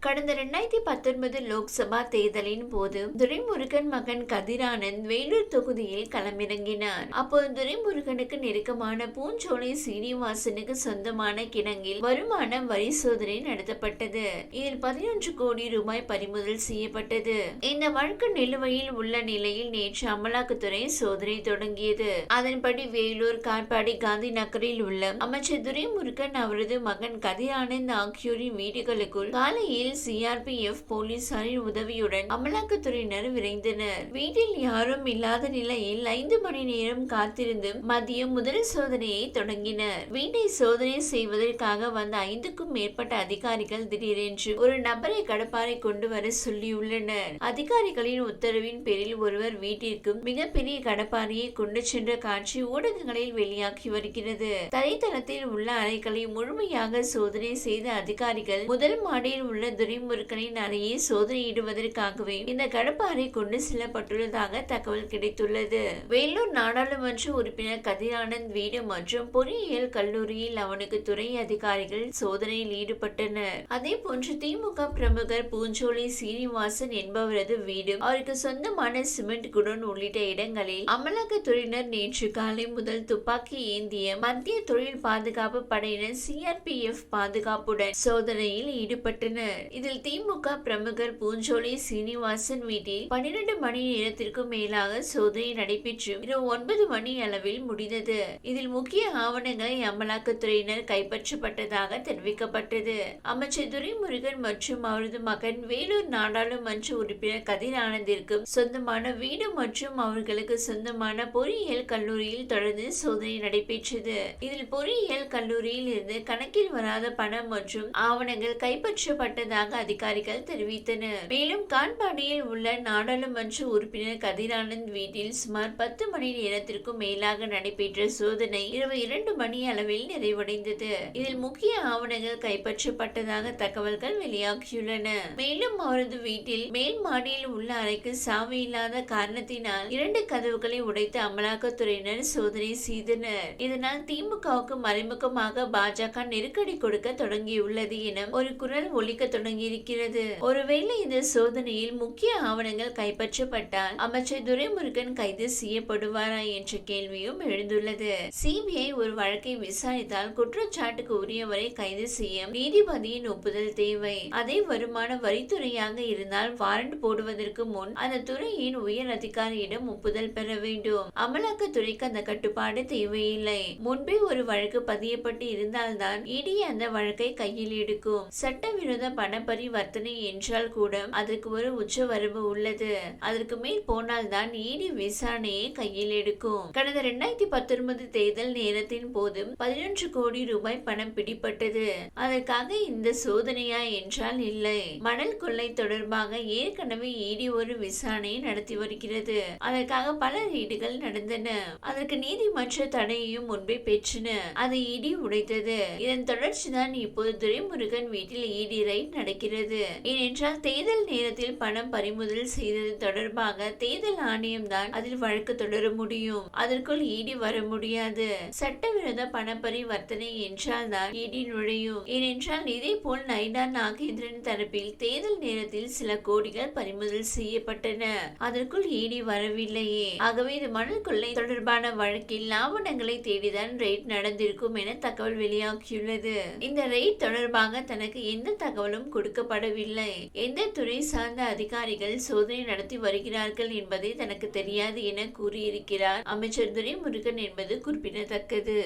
கடந்த இரண்டாயிரத்தி பத்தொன்பது லோக்சபா தேர்தலின் போது துரைமுருகன் மகன் கதிரானந்த் வேலூர் தொகுதியில் களமிறங்கினார். அப்போது துரைமுருகனுக்கு நெருக்கமான பூஞ்சோலை சீனிவாசனுக்கு சொந்தமான கிணங்கில் வருமான வரி சோதனை நடத்தப்பட்டது. இதில் பதினொன்று கோடி ரூபாய் பறிமுதல் செய்யப்பட்டது. இந்த வழக்கு நிலுவையில் உள்ள நிலையில் நேற்று அமலாக்கத்துறை சோதனை தொடங்கியது. அதன்படி வேலூர் காட்பாடி காந்தி நகரில் உள்ள அமைச்சர் துரைமுருகன் அவரது மகன் கதிரானந்த் ஆகியோரின் வீடுகளுக்குள் காலையில் சிஆர்பிஎஃப் போலீசாரின் உதவியுடன் அமலாக்கத்துறையினர் விரைந்தனர். வீட்டில் யாரும் இல்லாத நிலையில் ஐந்து மணி நேரம் காத்திருந்து மதியம் முதல் சோதனையை தொடங்கினர். வீட்டை சோதனை செய்வதற்காக வந்த ஐந்துக்கும் மேற்பட்ட அதிகாரிகள் திடீரென்று ஒரு நபரை கடப்பாறை கொண்டு வர சொல்லியுள்ளனர். அதிகாரிகளின் உத்தரவின் பேரில் ஒருவர் வீட்டிற்கு மிகப்பெரிய கடப்பாறையை கொண்டு சென்ற காட்சி ஊடகங்களில் வெளியாகி வருகிறது. தரைத்தளத்தில் உள்ள அறைகளை முழுமையாக சோதனை செய்த அதிகாரிகள் முதல் மாடியில் உள்ள துரைமுருகனின் அறையை சோதனையிடுவதற்காகவே இந்த கடப்பாறை கொண்டு செல்லப்பட்டுள்ளதாக தகவல் கிடைத்துள்ளது. வேலூர் நாடாளுமன்ற உறுப்பினர் கதிரானந்த் வீடு மற்றும் பொறியியல் கல்லூரியில் அவனுக்கு துறை அதிகாரிகள் சோதனையில் ஈடுபட்டனர். அதே போன்று திமுக பிரமுகர் பூஞ்சோலை சீனிவாசன் என்பவரது வீடு அவருக்கு சொந்தமான சிமெண்ட் குடோன் உள்ளிட்ட இடங்களில் அமலாக்கத்துறையினர் நேற்று காலை முதல் துப்பாக்கி ஏந்திய மத்திய தொழில் பாதுகாப்பு படையினர் சிஆர்பிஎஃப் பாதுகாப்புடன் சோதனையில் ஈடுபட்டனர். இதில் திமுக பிரமுகர் பூஞ்சோலி சீனிவாசன் வீட்டில் பன்னிரண்டு மணி நேரத்திற்கும் மேலாக சோதனை நடைபெற்று இரவு ஒன்பது மணி அளவில் முடிந்தது. இதில் முக்கிய ஆவணங்களை அமலாக்கத்துறையினர் கைப்பற்றப்பட்டதாக தெரிவிக்கப்பட்டது. அமைச்சர் துரைமுருகன் மற்றும் அவரது மகன் வேலூர் நாடாளுமன்ற உறுப்பினர் கதிர் ஆனந்திற்கும் சொந்தமான வீடு மற்றும் அவர்களுக்கு சொந்தமான பொறியியல் கல்லூரியில் தொடர்ந்து சோதனை நடைபெற்றது. இதில் பொறியியல் கல்லூரியில் இருந்து கணக்கில் வராத பணம் மற்றும் ஆவணங்கள் கைப்பற்றப்பட்டதாக அதிகாரிகள் தெரிவித்தனர். மேலும் கான்பாடியில் உள்ள நாடாளுமன்ற உறுப்பினர் கதிரானந்த் வீட்டில் சுமார் பத்து மணி நேரத்திற்கும் மேலாக நடைபெற்ற சோதனை இரவு இரண்டு மணி அளவில் நிறைவடைந்தது. இதில் முக்கிய ஆவணங்கள் கைப்பற்றப்பட்டதாக தகவல்கள் வெளியாகியுள்ளன. மேலும் அவரது வீட்டில் மேல் மாடியில் உள்ள அறைக்கு சாவி இல்லாத காரணத்தினால் இரண்டு கதவுகளை உடைத்து அமலாக்கத்துறையினர் சோதனை செய்தனர். இதனால் திமுகவுக்கு மறைமுகமாக பாஜக நெருக்கடி கொடுக்க தொடங்கியுள்ளது என ஒரு குரல் ஒலிக்க தொடங்கியிருக்கிறது. ஒருவேளை இந்த சோதனையில் முக்கிய ஆவணங்கள் கைப்பற்றப்பட்டால் அமைச்சர் துரைமுருகன் கைது செய்யப்படுவாரா என்ற கேள்வியும் எழுந்துள்ளது. சிபிஐ ஒரு வழக்கை விசாரித்தால் குற்றச்சாட்டுக்கு உரியவரை கைது செய்ய நீதிபதியின் ஒப்புதல் தேவை. அதே வருமான வரித்துறையாக இருந்தால் வாரண்ட் போடுவதற்கு முன் அந்த துறையின் உயர் அதிகாரியிடம் ஒப்புதல் பெற வேண்டும். அமலாக்கத்துறைக்கு அந்த கட்டுப்பாடு தேவையில்லை. முன்பே ஒரு வழக்கு பதியப்பட்டு இருந்தால்தான் இடி அந்த வழக்கை கையில் எடுக்கும். சட்டவிரோத பண பரிவர்த்தனை என்றால் கூட அதற்கு ஒரு உச்ச வரம்பு உள்ளது. அதற்கு மேல் போனால்தான் ஈடி விசாரணையை கையில் எடுக்கும். கடந்த இரண்டாயிரத்தி பத்தொன்பது தேர்தல் நேரத்தின் போது பதினொன்று கோடி ரூபாய் பணம் பிடிப்பட்டது அதற்காக இந்த சோதனையா என்றால் இல்லை. மணல் கொள்ளை தொடர்பாக ஏற்கனவே ஈடி ஒரு விசாரணையை நடத்தி வருகிறது. அதற்காக பல ரீடுகள் நடந்தன. அதற்கு நீதிமன்ற தடையையும் முன்பே பெற்றன. அதை இடி உடைத்தது. இதன் தொடர்ச்சிதான் இப்போது துரைமுருகன் வீட்டில் இடி ரைட் நடக்கிறது. ஏனென்றால் தேர்தல் நேரத்தில் பணம் பறிமுதல் செய்தது தொடர்பாக தேர்தல் ஆணையம் தான் அதில் வழக்கு தொடர முடியும். அதற்குள் இடி வர முடியாது. சட்டவிரோத பணப்பரிவர்த்தனை என்றால் தான் இடி நுழையும். ஏனென்றால் இதே போல் நைனா நாகேந்திரன் தரப்பில் தேர்தல் நேரத்தில் சில கோடிகள் பறிமுதல் செய்யப்பட்டன. அதற்குள் இடி வரவில்லையே. ஆகவே இது மணல் கொள்ளை தொடர்பான வழக்கில் ஆவணங்களை தேடிதான் ரெய்ட் நடந்திருக்கும் என தகவல் வெளியாகியுள்ளது. இந்த ரெய்ட் தொடர்பாக தனக்கு எந்த தகவலும் கொடுக்கப்படவில்லை. எந்த துறை சார்ந்த அதிகாரிகள் சோதனை நடத்தி வருகிறார்கள் என்பதை தனக்கு தெரியாது என கூறியிருக்கிறார் அமைச்சர் துரைமுருகன் என்பது குறிப்பிடத்தக்கது.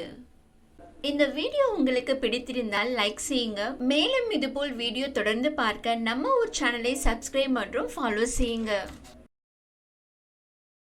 இந்த வீடியோ உங்களுக்கு பிடித்திருந்தால் லைக் செய்யுங்க. மேலும் இதுபோல் வீடியோ தொடர்ந்து பார்க்க நம்ம ஊர் சேனலை சப்ஸ்கிரைப் மற்றும் ஃபாலோ செய்யுங்க.